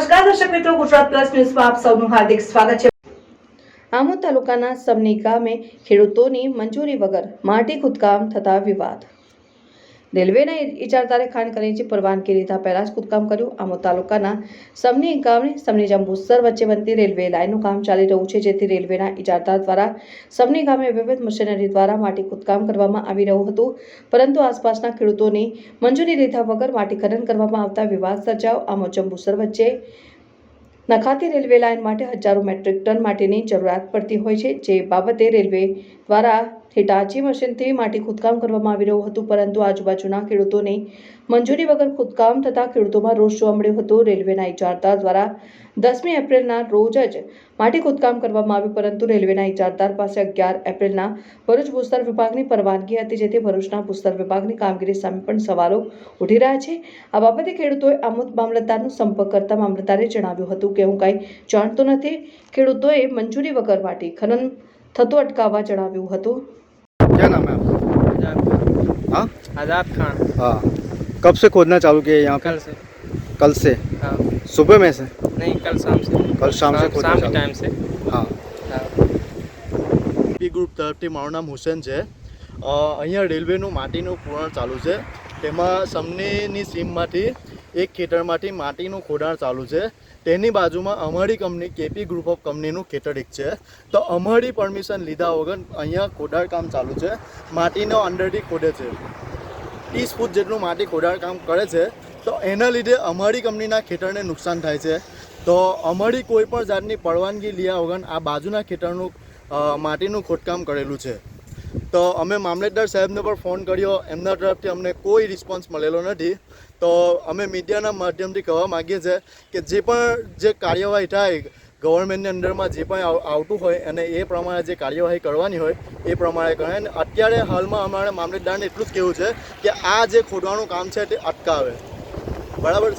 નમસ્કાર, દર્શક મિત્રો, ગુજરાત પ્લસ ન્યૂઝમાં આપ સૌનું હાર્દિક સ્વાગત છે. આમોદ તાલુકાના સબની ગામે ખેડૂતોની મંજૂરી વગર માટી ખોદકામ થતા વિવાદ. રેલવેના ઇજારદારે ખાણ ખનીજની પરવાનગી લીધા પહેલા જ ખોદકામ કર્યું. આમોદ તાલુકાના સમની ગામની સમની જંબુસર વચ્ચે બનતી રેલવે લાઇનનું કામ ચાલી રહ્યું છે, જેથી રેલવેના ઇજારદાર દ્વારા સમની ગામે વિવિધ મશીનરી દ્વારા માટી ખોદકામ કરવામાં આવી રહ્યું હતું. પરંતુ આસપાસના ખેડૂતોની મંજૂરી લીધા વગર માટી ખનન કરવામાં આવતા વિવાદ સર્જાયો. આમોદ જંબુસર વચ્ચે નખાતી રેલવે લાઇન માટે હજારો મેટ્રિક ટન માટેની જરૂરિયાત પડતી હોય છે, જે બાબતે રેલવે દ્વારા હિટાચી મશીનથી માટી ખોદકામ કરવામાં આવી રહ્યું હતું, પરંતુ આજુબાજુના ખેડૂતોને મંજૂરી વગર ખોદકામ થતાં ખેડૂતોમાં રોષ જોવા મળ્યો હતો. રેલવેના ઇજારદાર દ્વારા દસમી એપ્રિલના રોજ જ માટી ખોદકામ કરવામાં આવ્યું પરંતુ રેલવેના ઇજારદાર પાસે અગિયાર એપ્રિલના ભરૂચ ભૂસ્તર વિભાગની પરવાનગી હતી, જેથી ભરૂચના ભૂસ્તર વિભાગની કામગીરી સામે પણ સવાલો ઉઠી રહ્યા છે. આ બાબતે ખેડૂતોએ આમોદ મામલતદારનો સંપર્ક કરતા મામલતદારે જણાવ્યું હતું કે હું કાંઈ જાણતો નથી. ખેડૂતોએ મંજૂરી વગર માટી ખનન થતું અટકાવવા જણાવ્યું હતું क्या नाम है आपका आजाद खान हाँ आजाद खान हाँ कब से खोदना चालू किया यहाँ कल से पे कल से हाँ सुबह में से नहीं कल शाम से कल शाम से खोदना शाम के चालू टाइम से हाँ हाँ પી ગ્રુપ તરફથી મારું નામ હુસેન છે અ, અહીંયા રેલવેનું માટીનું પૂરણ ચાલુ છે તેમાં સમનીની સીમમાંથી એક ખેતરમાંથી માટીનું ખોદાણ ચાલુ છે. તેની બાજુમાં અમારી કંપની, કેપી ગ્રુપ ઓફ કંપનીનું ખેતર એક છે. તો અમારી પરમિશન લીધા વગર અહીંયા ખોદાણ કામ ચાલુ છે. માટીનો અંડરથી ખોદે છે. ત્રીસ ફૂટ જેટલું માટી ખોદાણ કામ કરે છે. તો એના લીધે અમારી કંપનીના ખેતરને નુકસાન થાય છે. તો અમારી કોઈ પણ જાતની પરવાનગી લીધા વગર આ બાજુના ખેતરનું માટીનું ખોદકામ કરેલું છે. તો અમે મામલતદાર સાહેબને પણ ફોન કર્યો. એમના તરફથી અમને કોઈ રિસ્પોન્સ મળેલો નથી. તો અમે મીડિયાના માધ્યમથી કહેવા માગીએ છીએ કે જે પણ જે કાર્યવાહી થાય ગવર્મેન્ટની અંદરમાં જે પણ આવતું હોય અને એ પ્રમાણે જે કાર્યવાહી કરવાની હોય, એ પ્રમાણે કરે. અને અત્યારે હાલમાં અમારે મામલતદારને એટલું જ કહેવું છે કે આ જે ખોદવાનું કામ છે તે અટકાવે. બરાબર?